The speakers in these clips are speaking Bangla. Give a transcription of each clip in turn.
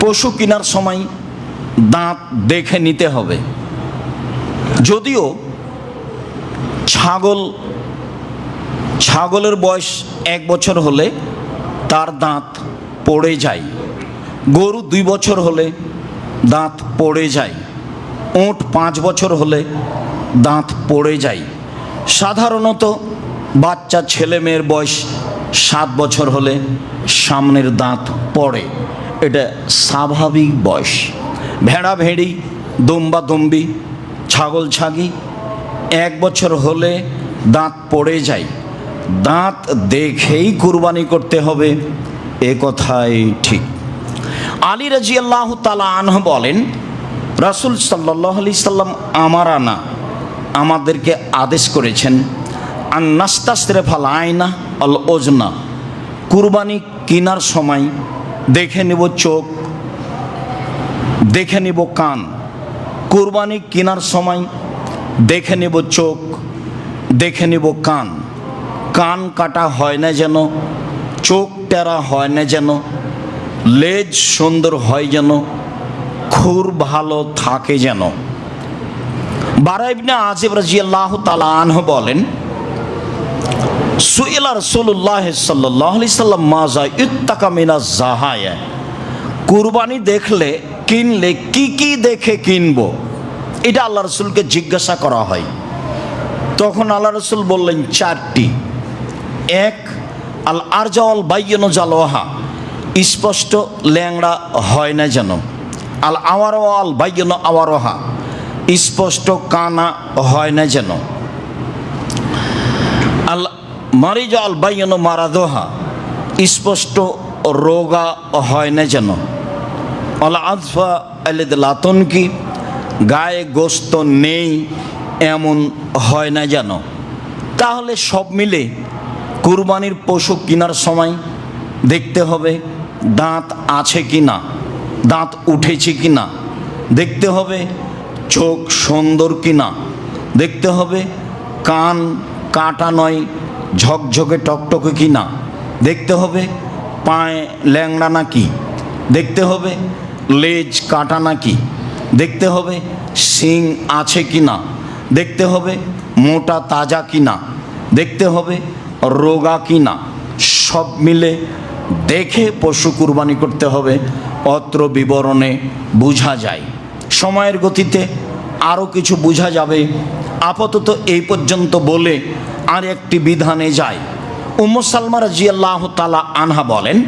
পশু কেনার সময় দাঁত দেখে নিতে হবে। যদিও ছাগল, ছাগলের বয়স এক বছর হলে তার দাঁত পড়ে যায়। গরু দুই বছর হলে দাঁত পড়ে যায়। ওঁট পাঁচ বছর হলে দাঁত পড়ে যায়। সাধারণত বাচ্চা ছেলে মেয়ের বয়স সাত বছর হলে সামনের দাঁত পড়ে। এটা স্বাভাবিক বয়স। ভেড়া ভেড়ি, দম্বা দম্বি, ছাগল ছাগি, এক বছর হলে দাঁত পড়ে যায়। দাঁত দেখেই কুরবানি করতে হবে, এ কথাই ঠিক। আলী রাজি আল্লাহ তালা আনহ বলেন, রাসুল সাল্লাহ আলি সাল্লাম আমার আনা আমাদেরকে আদেশ করেছেন আর নাস্তা নাস্তাস্ত্রে ফাল আয়না অল ওজনা, কুরবানি কেনার সময় দেখে নেব চোখ, দেখে নেব কান। কুরবানি কেনার সময় দেখে নেব চোখ, দেখে নেব কান। কান কাটা হয় না যেন, চোখ টেরা হয় না যেন, লেজ সুন্দর হয় যেন, খুর ভালো থাকে যেন। বারাইবনে আজিব রাজিয়াল্লাহ তালা আনহ বলেন সুইলা রসুল্লাহ সাল্লাহ আলি সাল্লাম মাজা ইত্তাকা মিনা জাহায়া কুরবানি দেখলে, কিনলে কি কি দেখে কিনবো? এটা আল্লাহ রসুলকে জিজ্ঞাসা করা হয়। তখন আল্লাহ রসুল বললেন, চারটি। এক, আল আরজাওয়াল বাইয়ন জালোহা। স্পষ্ট, ল্যাংড়া হয় না যেন। আল আওয়ারওয়াল বাইয়ন আওয়ারোহা। স্পষ্ট, কানা হয় না যেন। মারিজ আল বাইয়ন মারাদোহা। স্পষ্ট রোগা হয় না যেন। আল আজফা আলিদ লাতনকি গায়ে গোস্ত নেই এমন হয় না যেন। তাহলে সব মিলে কুরবানির পশু কেনার সময় দেখতে হবে দাঁত আছে কি না, দাঁত উঠেছে কি না। দেখতে হবে চোখ সুন্দর কি না। দেখতে হবে কান কাটা নয় ঝকঝকে টকটকে কি না? দেখতে হবে পায়ে ল্যাংড়া নাকি? দেখতে হবে লেজ কাটা নাকি? দেখতে হবে শিং আছে কি না? দেখতে হবে মোটা তাজা কি না? দেখতে হবে রোগা কি না? সব মিলে দেখে পশু কুরবানি করতে হবে। অত্র বিবরণে বোঝা যায়। সময়ের গতিতে আরও কিছু বোঝা যাবে। আপাতত এই পর্যন্ত বলে আর একটি বিধানে যায়। উম্মু সালমা রাজি তালা আনহা বলেন,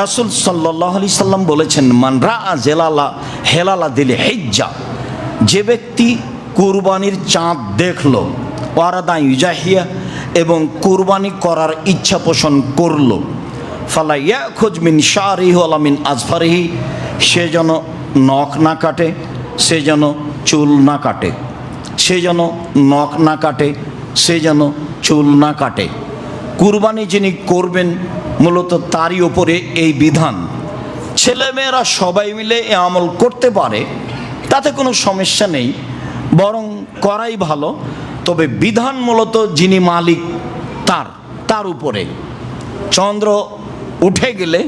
রাসুল সাল্লাহ আলি সাল্লাম বলেছেন মানরা জেলালা হেলালা দিলে হেজ্জা, যে ব্যক্তি কুরবানির চাঁদ দেখল, ওয়ারাদা ইউজাহিয়া এবং কুরবানি করার ইচ্ছা পোষণ করল, ফালা ইয়া খোঁজমিন শাহরিহ আলামিন আজফারিহি সে যেন নখ না কাটে, সে যেন চুল না কাটে, সে যেন নখ না কাটে সে যেন চুল না কাটে। কুরবানি যিনি করবেন মূলত তারই ওপরে এই বিধান। ছেলেমেয়েরা সবাই মিলে এ আমল করতে পারে, তাতে কোনো সমস্যা নেই, বরং করাই ভালো। তবে বিধান মূলত যিনি মালিক তার তার উপরে। চন্দ্র উঠে গেলে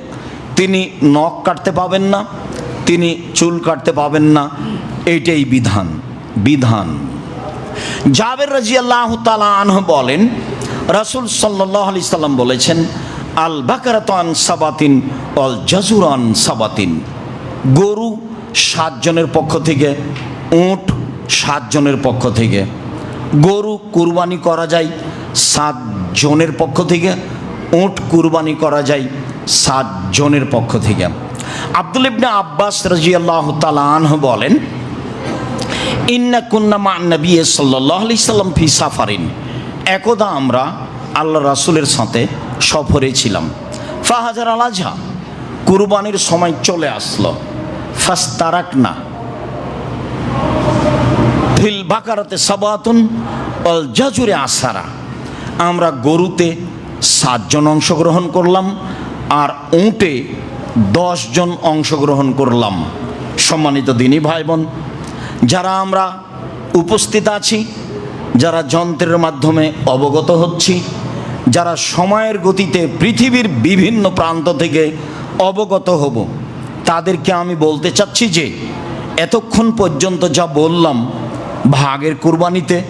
তিনি নখ কাটতে পাবেন না, তিনি চুল কাটতে পাবেন না, এইটাই বিধান বিধান। জাবের রাজি আল্লাহ বলেন, রাসুল সাল্লাহ আলি সাল্লাম বলেছেন, আল বাকারাতান সাবাতিন অল জাজুরান সাবাতিন। গরু সাতজনের পক্ষ থেকে, উঁট সাতজনের পক্ষ থেকে। গরু কুরবানি করা যায় সাত জনের পক্ষ থেকে, উঁট কুরবানি করা যায় সাত জনের পক্ষ থেকে। আব্দুল ইবনে আব্বাস রাজি আল্লাহ তালাহ বলেন ইন্না কুন্না মা নবী সাল্লাহ আলি সাল্লাম ফি সাফারিন। একদা আমরা আল্লাহ রাসুলের সাথে সফরে ছিলাম। ফাহাজার আলাঝা কুরবানির সময় চলে আসলো। ফাস্তারাক না ফিল বাকারাতে সাবাতুন অল জাজুরে আসারা। আমরা গরুতে সাতজন অংশগ্রহণ করলাম আর উঁটে দশজন অংশগ্রহণ করলাম। সম্মানিত দিনী ভাই বোন যারা আমরা উপস্থিত আছি, যারা যন্ত্রের মাধ্যমে অবগত হচ্ছি, যারা সময়ের গতিতে পৃথিবীর বিভিন্ন প্রান্ত থেকে অবগত হব, তাদেরকে আমি বলতে চাচ্ছি যে, এতক্ষণ পর্যন্ত যা বললাম ভাগের কুরবানিতে,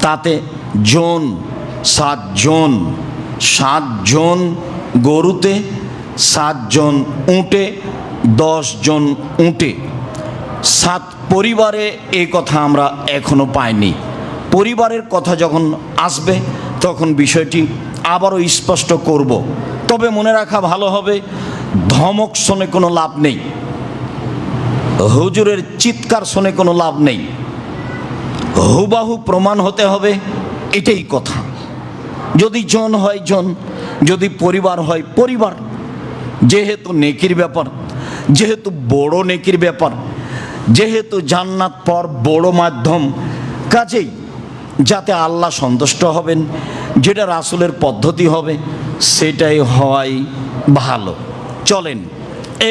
তাতে জন সাতজন সাতজন গরুতে সাতজন উঁটে দশজন উঁটে। সাত পরিবারে এই কথা আমরা এখনও পাইনি। পরিবারের কথা যখন আসবে, তখন বিষয়টি আবারও স্পষ্ট করব। তবে মনে রাখা ভালো হবে, ধমক শুনে কোনো লাভ নেই। হুজুরের চিৎকার শুনে কোনো লাভ নেই। হুবাহু প্রমাণ হতে হবে, এটাই কথা। যদি জন হয় জন, যদি পরিবার হয় পরিবার। যেহেতু নেকির ব্যাপার, যেহেতু বড় নেকির ব্যাপার যেহেতু জান্নাত পর বড় মাধ্যম, কাজেই যাতে আল্লাহ সন্তুষ্ট হবেন, যেটা রাসুলের পদ্ধতি হবে, সেটাই হওয়াই ভালো। চলেন,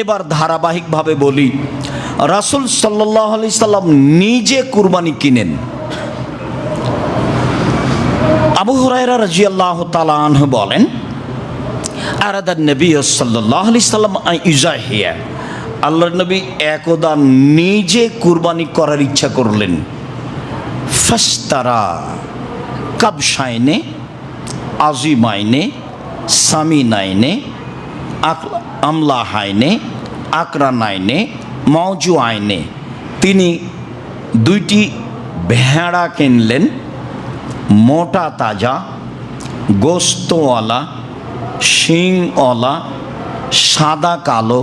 এবার ধারাবাহিকভাবে বলি, রাসুল সাল্লাহ আলি সাল্লাম নিজে কুরবানি কিনেন। আবু হুরায়রা রাজিয়াল্লাহ তালা আনহু বলেন আরাদার নবী সাল্লাহ আলি সাল্লাম ইজাহিয়া আল্লাহ নবী একদা নিজে কুরবানি করার ইচ্ছা করলেন। ফাস্তারা কাবসাইনে আজিমাইনে, সামিনাইনে আমলা হাইনে আকরা নাইনে মৌজু আইনে তিনি দুইটি ভেড়া কিনলেন, মোটা তাজা, গোস্তওয়ালা, শিংওয়ালা, সাদা কালো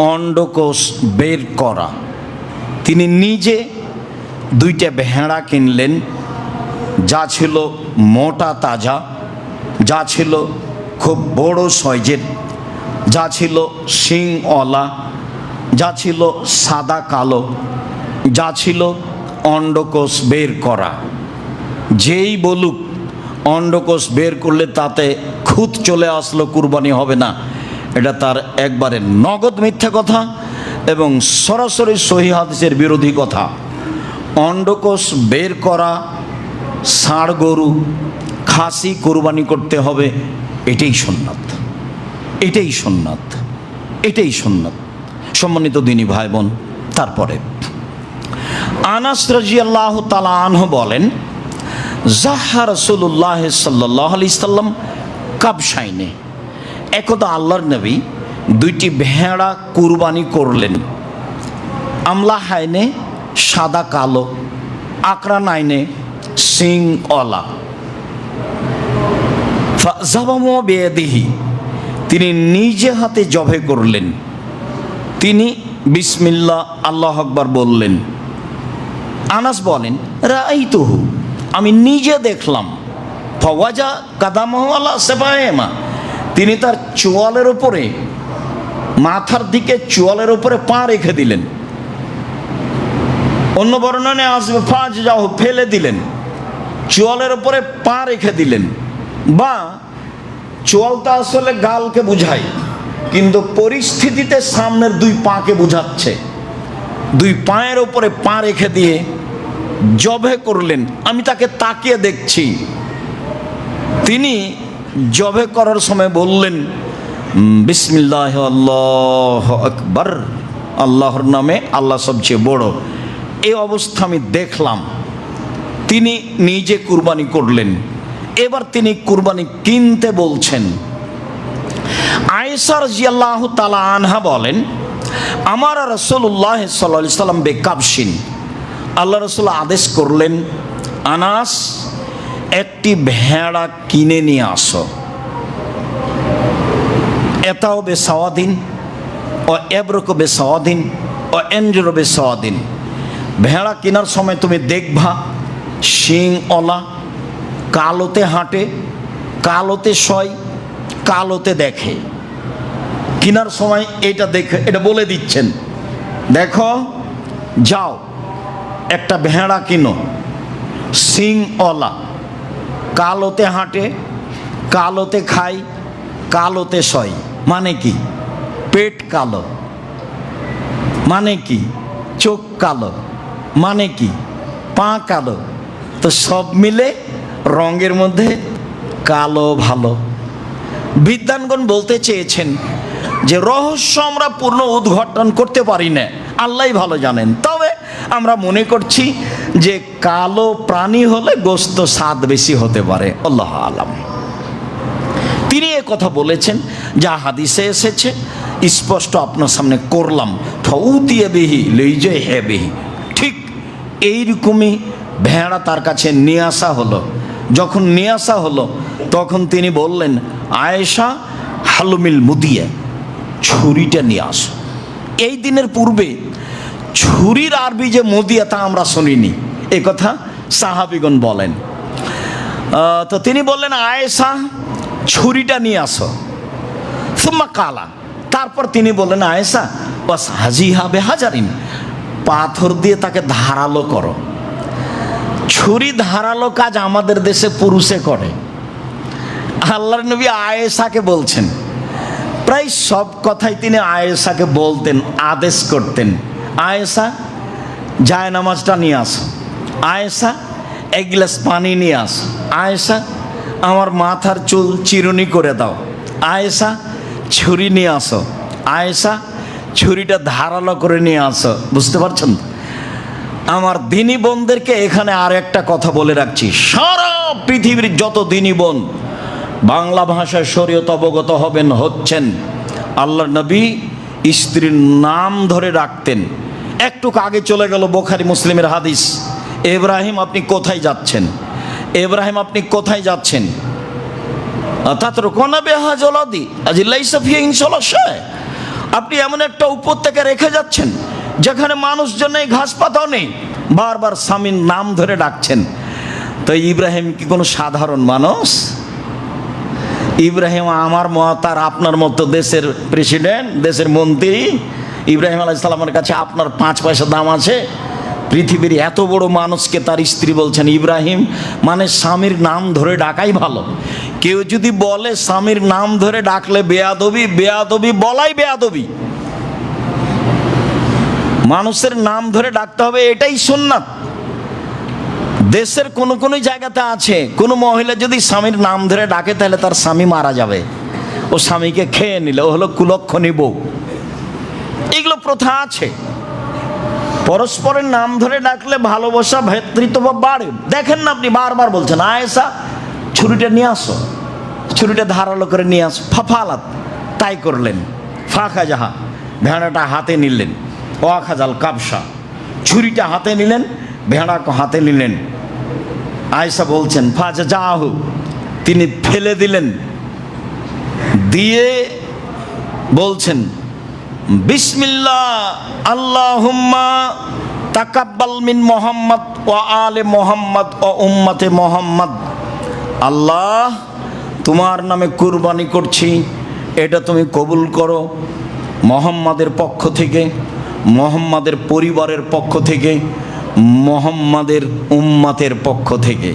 অন্ডকোষ বের করা। তিনি নিজে দুইটা ভেড়া কিনলেন, যা ছিল মোটা তাজা, যা ছিল খুব বড় সাইজের, যা ছিল শিংওয়ালা, যা ছিল সাদা কালো, যা ছিল অন্ডকোষ বের করা। যেই বলুক অন্ডকোষ বের করলে তাতে খুঁত চলে আসলো, কুরবানি হবে না। এটা তার একবারে নগদ মিথ্যা কথা এবং সরাসরি সহি হাদিসের বিরোধী কথা। অন্ডকোষ বের করা, ষাঁড় গরু, খাসি কোরবানি করতে হবে, এটাই সোননাথ এটাই সোননাথ এটাই সোননাথ সম্মানিত দিনী ভাই বোন তারপরে। আনাস রাজি আল্লাহ তালা আনহ বলেন, জাহা রসুল্লাহ সাল্লাহ আলি সাল্লাম কাবসাইনে একদা আল্লাহর নবী দুইটি ভেড়া কুরবানি করলেন। আমলা হাইনে, সাদা কালো, আকরা নাইনে, সিং অলা। বেদিহি তিনি নিজে হাতে জবে করলেন। তিনি বিসমিল্লা আল্লাহ আকবার বললেন, আনাস বলেন রাইতুহু আমি নিজে দেখলাম। ফওয়াজা কাদামহওয়ালা সেবায়েমা। তিনি তার চোয়ালের ওপরে মাথার দিকে চোয়ালের ওপরে পা রেখে দিলেন। অন্য বর্ণনে আসবে ফাঁজ যাও, ফেলে দিলেন। চোয়ালের ওপরে পা রেখে দিলেন। বা চোয়ালটা আসলে গালকে বুঝায়, কিন্তু পরিস্থিতিতে সামনের দুই পাকে বুঝাচ্ছে। দুই পায়ের ওপরে পা রেখে দিয়ে জবে করলেন, আমি তাকে তাকিয়ে দেখছি। তিনি জবে করার সময় বললেন বিসমিল্লাহ, আল্লাহ আকবর, আল্লাহর নামে আল্লাহ সবচেয়ে বড়। এই অবস্থা আমি দেখলাম। তিনি নিজে কুরবানি করলেন। এবার তিনি কুরবানি কিনতে বলছেন। আয়েসার জিয়াল্লাহ তালা আনহা বলেন, আমার রসুল্লাহ সাল্লা সাল্লাম বেকাবসিন আল্লাহ রসুল আদেশ করলেন, আনাস একটি ভেড়া কিনে নিয়ে আসো। এটাও বে সাওয়াদিন ও এব্রকো বে সাওয়াদিন ও এনজরো বে সাওয়াদিন ভেড়া কেনার সময় তুমি দেখবা শিং অলা কালোতে হাঁটে, কালোতে শয়, কালোতে দেখে। কেনার সময় এটা দেখে, এটা বলে দিচ্ছেন। দেখো, যাও, একটা ভেড়া কিনো অলা কালোতে হাঁটে, কালোতে খাই কালোতে সয় মানে কি? পেট কালো। মানে কি? চোখ কালো। মানে কি? পা কালো। তো সব মিলে রঙের মধ্যে কালো ভালো। বিদ্যানগণ বলতে চেয়েছেন যে, রহস্য আমরা পূর্ণ উদ্ঘাটন করতে পারি না। আল্লাহ ভালো জানেন। তবে আমরা মনে করছি যে কালো প্রাণী হলে গোস্ত স্বাদ বেশি হতে পারে। আল্লাহ আলাম। তিনি এ কথা বলেছেন, যা হাদিসে এসেছে, স্পষ্ট আপনার সামনে করলাম। ফউতিয়ে বেহি লইজে হে বেহি। ঠিক এইরকমই ভেড়া তার কাছে নিয়ে আসা হলো। যখন নিয়ে আসা হলো, তখন তিনি বললেন, আয়েশা, হালুমিল মুদিয়ে, ছুরিটা নিয়ে আসো। এই দিনের পূর্বে ছুরির আরবি যে মুদিয়া, তা আমরা শুনিনি। এ কথা সাহাবিগণ বলেন। তো তিনি বললেন, আয়েশা, ছুরিটা নিয়ে আসো। সুম্মা কালা। তারপর তিনি বললেন, আয়েশা, বাস হাজি হবে হাজারিন। পাথর দিয়ে তাকে ধারালো করো। ছুরি ধারালো কাজ আমাদের দেশে পুরুষে করে। আল্লাহর নবী আয়েশাকে বলছেন। প্রায় সব কথাই তিনি আয়েশাকে বলতেন, আদেশ করতেন। আয়েশা যায় নামাজটা নিয়ে আস। আয়েশা, এক গ্লাস পানি নিয়ে আস। আয়েশা, আমার মাথার চুল চিরুনি করে দাও। আয়েশা, ছুরি নিয়ে আসো। আয়েশা, ছুরিটা ধারালো করে নিয়ে আসো। বুঝতে পারছেন? আমার দিনী বোনদেরকে এখানে আর একটা কথা বলে রাখছি। সারা পৃথিবীর যত দিনী বোন, বাংলা ভাষায় শরীয়ত অবগত হবেন, হচ্ছেন আল্লাহ নবী স্ত্রীর নাম ধরে রাখতেন। একটু আগে চলে গেল বোখারি মুসলিমের হাদিস। এব্রাহিম, আপনি কোথায় যাচ্ছেন? এব্রাহিম, আপনি কোথায় যাচ্ছেন? তাতর কোনা বেহা জলাদি আজিল্লাই সাফিয়া ইনশাল্লাহ আপনি এমন একটা উপত্যকা রেখে যাচ্ছেন, যেখানে মানুষজন নেই ঘাস পাতাও নেই। বারবার স্বামীর নাম ধরে ডাকছেন। তো ইব্রাহিম কি কোনো সাধারণ মানুষ? ইব্রাহিম আমার মত আর আপনার মতো দেশের প্রেসিডেন্ট, দেশের মন্ত্রী। ইব্রাহিম আলাইসালামের কাছে আপনার পাঁচ পয়সা দাম আছে। পৃথিবীর এত বড় মানুষকে তার স্ত্রী বলছেন ইব্রাহিম মানে স্বামীর নাম ধরে ডাকাই ভালো। কেউ যদি বলে স্বামীর নাম ধরে ডাকলে বেয়াদবি বেয়াদবি বলাই বেয়াদবি। মানুষের নাম ধরে ডাকতে হবে, এটাই সুন্নাত। দেশের কোনো কোনো জায়গাতে আছে, কোনো মহিলা যদি স্বামীর নাম ধরে ডাকে, তাহলে তার স্বামী মারা যাবে। ও স্বামীকে খেয়ে নিলে, ও হলো কুলক্ষণী বউ। এগুলো প্রথা আছে। পরস্পরের নাম ধরে ডাকলে ভালোবাসা ভ্রাতৃত্ব বাড়ে। দেখেন না আপনি, বারবার বলছেন আয়েসা ছুরিটা নিয়ে আসো। ছুরিটা ধারালো করে নিয়ে আসো। ফাফালাত, তাই করলেন। ফাঁকা যাহা ভেড়াটা হাতে নিলেন। ওয়াখাজাল কাবসা, ছুরিটা হাতে নিলেন, ভেড়াকে হাতে নিলেন। আয়েশা বলছেন, ফাজা যাহু তিনি ফেলে দিলেন। দিয়ে বলছেন বিসমিল্লা আল্লাহুম্মা তাকাব্বাল মিন মোহাম্মদ ও আলে মোহাম্মদ ও উম্মতে মোহাম্মদ। আল্লাহ, তোমার নামে কুরবানি করছি, এটা তুমি কবুল করো মোহাম্মদের পক্ষ থেকে, মোহাম্মদের পরিবারের পক্ষ থেকে মোহাম্মদের উম্মাতের পক্ষ থেকে।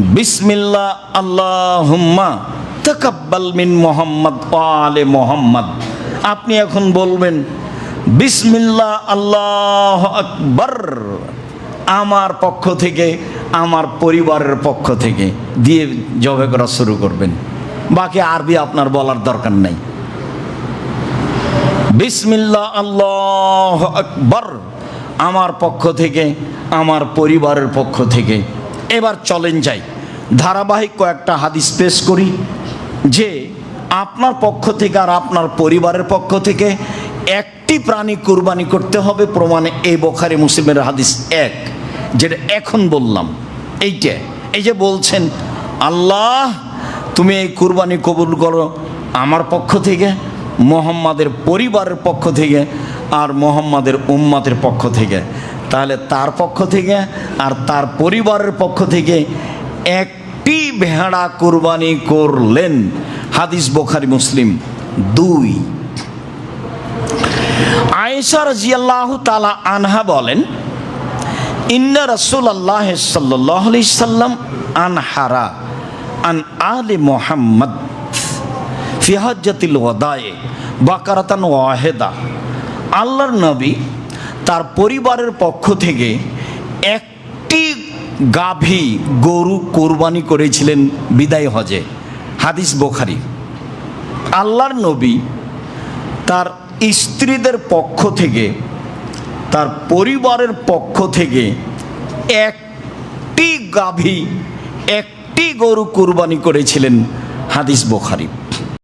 বিসমিল্লা আল্লাহুম্মা, তাকাব্বাল মিন মোহাম্মদ আলে মোহাম্মদ। আপনি এখন বলবেন বিসমিল্লা আল্লাহ আকবর। আমার পক্ষ থেকে, আমার পরিবারের পক্ষ থেকে দিয়ে জবে করা শুরু করবেন। বাকি আরবি আপনার বলার দরকার নেই। বিসমিল্লা আল্লাহ আকবর। আমার পক্ষ থেকে, আমার পরিবারের পক্ষ থেকে। এবার চলেন যাই। ধারাবাহিক কয়েকটা হাদিস পেশ করি, যে আপনার পক্ষ থেকে আর আপনার পরিবারের পক্ষ থেকে একটি প্রাণী কুরবানি করতে হবে প্রমাণে এই বোখারি মুসলিমের হাদিস এক, যেটা এখন বললাম। এইটা এই যে বলছেন, আল্লাহ, তুমি এই কুরবানি কবুল করো আমার পক্ষ থেকে মোহাম্মদের পরিবারের পক্ষ থেকে আর মোহাম্মদের উম্মাদের পক্ষ থেকে। তাহলে তার পক্ষ থেকে আর তার পরিবারের পক্ষ থেকে একটি ভেড়া কুরবানি করলেন। হাদিস বোখারি, মুসলিম দুই। আয়েশা রাজিয়াল্লাহ তালা আনহা বলেন, ইন্না রসুল আল্লাহ সাল্লাহ সাল্লাম আনহারা আন আলে মোহাম্মদ। ফিহাজ্জাতিল ওয়াদায়ে, বাকারাতান ওয়াহেদা। আল্লাহর নবী তার পরিবারের পক্ষ থেকে একটি গাভী গরু কোরবানি করেছিলেন বিদায় হজে। হাদিস বোখারি। আল্লাহর নবী তার স্ত্রীদের পক্ষ থেকে, তার পরিবারের পক্ষ থেকে একটি গাভী, একটি গরু কুরবানি করেছিলেন হাদিস বোখারি।